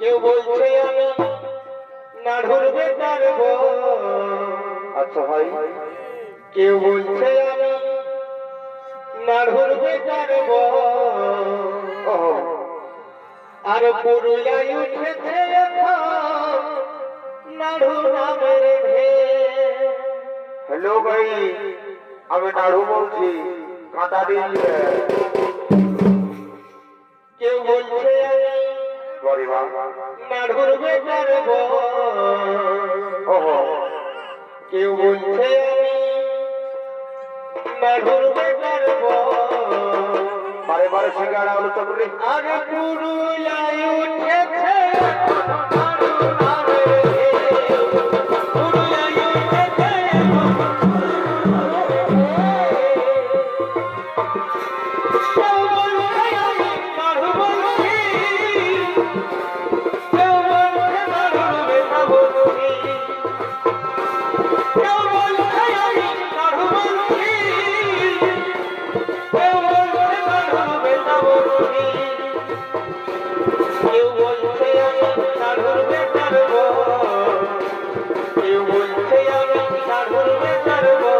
কেউ বলছে হ্যাঁ আমি নাড়ুর বেটার আচ্ছা ভাই কেউ বলছে আমি আর পুরুলিয়ায় উঠেছে নাড়ু নামের। হ্যালো ভাই আমি নাড়ু বলছি কাঁটা দিয়ে কেউ বলছে নাড়ুর বউ বারে বারে সিঙ্গারা আলু চটনি আরে পুরুলাই উঠেছে। কেউ বলছে আমি ছাড়বে ছাড়বো?